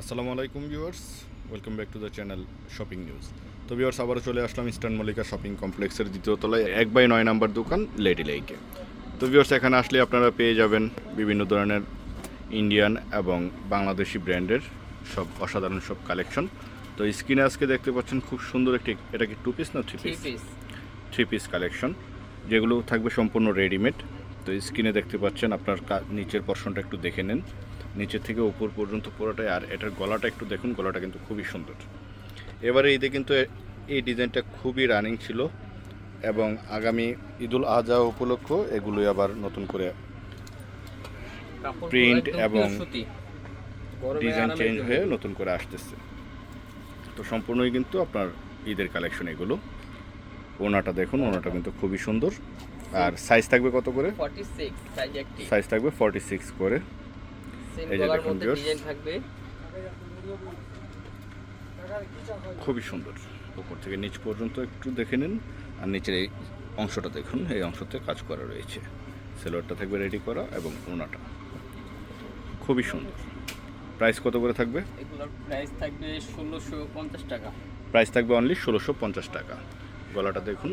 আসসালামু আলাইকুম viewers welcome back to the channel shopping news. তো ভিউয়ার্স আবারও চলে আসলাম ইস্টার্ন মল্লিকা শপিং কমপ্লেক্সের দ্বিতীয় তলায় এক বাই নয় নাম্বার দোকান লেডি লেইকে তো ভিউয়ার্স এখানে আসলে আপনারা পেয়ে যাবেন বিভিন্ন ধরনের ইন্ডিয়ান এবং বাংলাদেশি ব্র্যান্ডের সব অসাধারণ সব কালেকশন। তো স্ক্রিনে আজকে দেখতে পাচ্ছেন খুব সুন্দর একটি এটা কি টু পিস না three piece three piece collection যেগুলো থাকবে সম্পূর্ণ রেডিমেড। তো স্ক্রিনে দেখতে পাচ্ছেন আপনার নিচের পর্শনটা একটু দেখে নেন। নিচের থেকে উপর পর্যন্ত পুরোটাই। আর এটার গলাটা একটু দেখুন গলাটা কিন্তু খুবই সুন্দর। এবারে ঈদে কিন্তু এই ডিজাইনটা খুবই রানিং ছিল এবং আগামী ঈদুল আজহা উপলক্ষ এগুলোই আবার নতুন করে প্রিন্ট এবং ডিজাইন চেঞ্জ হয়ে নতুন। করে আসতেছে। তো সম্পূর্ণই কিন্তু আপনার ঈদের কালেকশন এগুলো। ওনাটা দেখুন ওনাটা কিন্তু খুবই সুন্দর। আর সাইজ থাকবে কত করে? 46 সাইজ সাইজ থাকবে ফর্টি সিক্স করে। সেম গলার মধ্যে ডিজাইন থাকবে। খুবই সুন্দর। উপর থেকে নিচ পর্যন্ত একটু দেখে নিন আর নিচের এই অংশটা দেখুন এই অংশতে কাজ করা রয়েছে। সেলোয়ারটা থাকবে রেডি করা এবং ওনাটা। খুবই সুন্দর। প্রাইস কত করে থাকবে? এগুলোর প্রাইস থাকবে 1650 টাকা। প্রাইস থাকবে অনলি ষোলোশো পঞ্চাশ টাকা। গলাটা দেখুন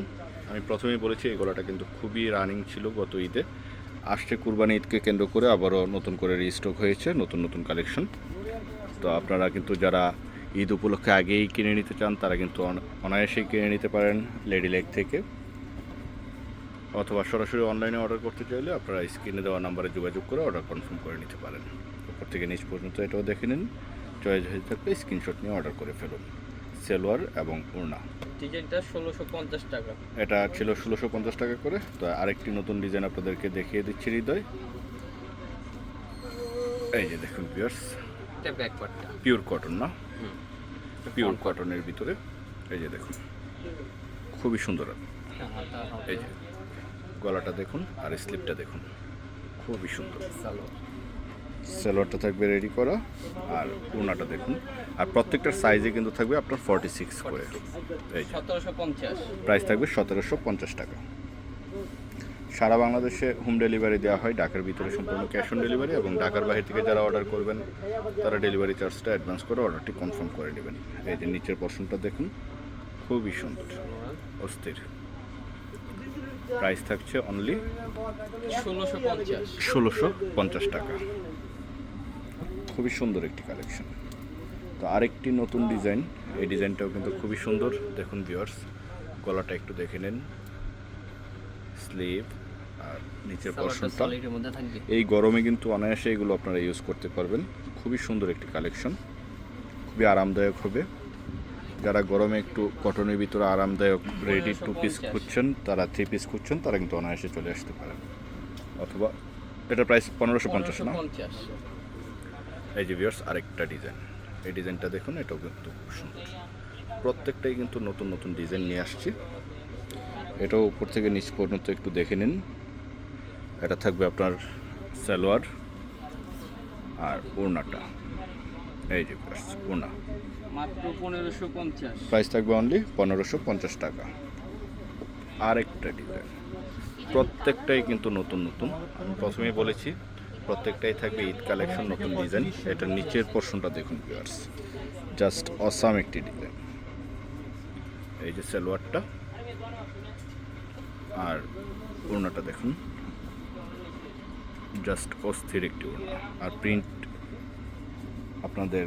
আমি প্রথমেই বলেছি এই গলাটা কিন্তু খুবই রানিং ছিল গত ঈদে। আসছে কুরবানি ঈদকে কেন্দ্র করে আবারও নতুন করে রিস্টক হয়েছে, নতুন নতুন কালেকশন তো আপনারা কিন্তু যারা ঈদ উপলক্ষে আগেই কিনে নিতে চান, তারা কিন্তু অন- অনায়াসেই কিনে নিতে পারেন লেডি লেগ থেকে। অথবা সরাসরি অনলাইনে অর্ডার করতে চাইলে আপনারা স্ক্রিনে দেওয়া নাম্বারে যোগাযোগ করে অর্ডার কনফার্ম করে নিতে পারেন। উপর থেকে নিচ পর্যন্ত এটাও দেখে নিন। চয়েস হয়ে থাকলে স্ক্রিনশট নিয়ে অর্ডার করে ফেলুন। সেলোয়ার এবং ওড়না। ডিজাইনটা 1650 টাকা। এটা ছিল ষোলোশো পঞ্চাশ টাকা করে। তো আরেকটি নতুন ডিজাইন আপনাদেরকে দেখিয়ে দিচ্ছি হৃদয়। এই যে দেখুন এটা ব্যাক পিওর কটন না? পিওর কটনের ভিতরে। এই যে দেখুন খুবই সুন্দর। হাতা এই যে গলাটা দেখুন আর স্লিপটা দেখুন। খুবই সুন্দর। সেলোয়ারটা থাকবে রেডি করা আর ওড়নাটা দেখুন। আর প্রত্যেকটার সাইজে কিন্তু থাকবে আপনার ফর্টি সিক্স করে। এই যে। 1750 প্রাইস থাকবে সতেরোশো পঞ্চাশ টাকা। সারা বাংলাদেশে হোম ডেলিভারি দেওয়া হয় ঢাকার ভিতরে সম্পূর্ণ ক্যাশ অন ডেলিভারি এবং ঢাকার বাইরে থেকে যারা অর্ডার করবেন তারা ডেলিভারি চার্জটা অ্যাডভান্স করে অর্ডারটি কনফার্ম করে নেবেন। এই যে নিচের পর্শনটা দেখুন খুবই সুন্দর অস্থির। প্রাইস থাকছে অনলি 1650 ষোলোশো পঞ্চাশ টাকা। খুবই সুন্দর একটি কালেকশন তো আরেকটি নতুন ডিজাইন এই ডিজাইনটাও কিন্তু খুবই সুন্দর। দেখুন ভিউয়ার্স গলাটা একটু দেখে নেন। স্লিভ আর নিচের থাকবে। এই গরমে কিন্তু অনায়াসে এগুলো আপনারা ইউজ করতে পারবেন। খুবই সুন্দর একটি কালেকশন খুবই আরামদায়ক হবে। যারা গরমে একটু কটনের ভিতরে আরামদায়ক রেডি টু পিস খুঁজছেন তারা থ্রি পিস খুঁজছেন তারা কিন্তু অনায়াসে চলে আসতে পারেন। অথবা এটা প্রাইস পনেরোশো পঞ্চাশ না? 1550 এই যে ভিউয়ার্স আরেকটা ডিজাইন এই ডিজাইনটা দেখুন এটাও কিন্তু খুব সুন্দর। প্রত্যেকটাই কিন্তু নতুন নতুন ডিজাইন নিয়ে আসছি। এটাও উপর থেকে নিচ পর্যন্ত একটু দেখে নিন। এটা থাকবে আপনার সালোয়ার আর ওড়নাটা। এই যে ওড়না। মাত্র 1550 প্রাইস থাকবে অনলি পনেরোশো পঞ্চাশ টাকা। আরেকটা ডিজাইন প্রত্যেকটাই কিন্তু নতুন নতুন। আমি প্রথমেই বলেছি প্রত্যেকটাই থাকবে ঈদ কালেকশন নতুন ডিজাইন এটার নিচের পোর্শনটা দেখুন ভিউয়ার্স জাস্ট অসাম একটি ডিজাইন এই যে সালোয়ারটা। আর ওড়নাটা দেখুন। জাস্ট অস্থির একটি ওড়না। আর প্রিন্ট আপনাদের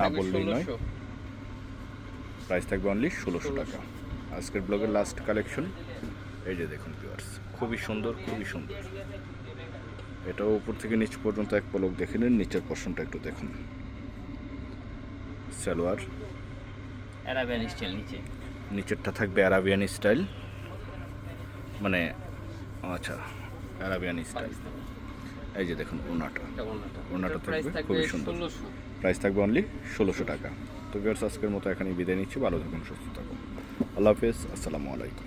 না বললেই নয়। প্রাইস থাকবে অনলি ষোলোশো টাকা। আজকের ব্লগের লাস্ট কালেকশন এই যে দেখুন ভিউয়ার্স খুবই সুন্দর খুবই সুন্দর। এটাও উপর থেকে নিচ পর্যন্ত এক পলক দেখে নিন নিচের পর্শনটা একটু দেখুন। সালোয়ার। অ্যারাবিয়ান স্টাইল নিচে। নিচেরটা থাকবে অ্যারাবিয়ান স্টাইল মানে আচ্ছা অ্যারাবিয়ান স্টাইল এই যে দেখুন ওনাটা। প্রাইস থাকবে খুবই সুন্দর। 1600 প্রাইস থাকবে অনলি ষোলোশো টাকা। তো ভিউয়ার্স আজকের মতো এখানেই বিদায় নিচ্ছি। ভালো থাকুন সুস্থ থাকুন। আল্লাহ হাফেজ। আসসালামু আলাইকুম।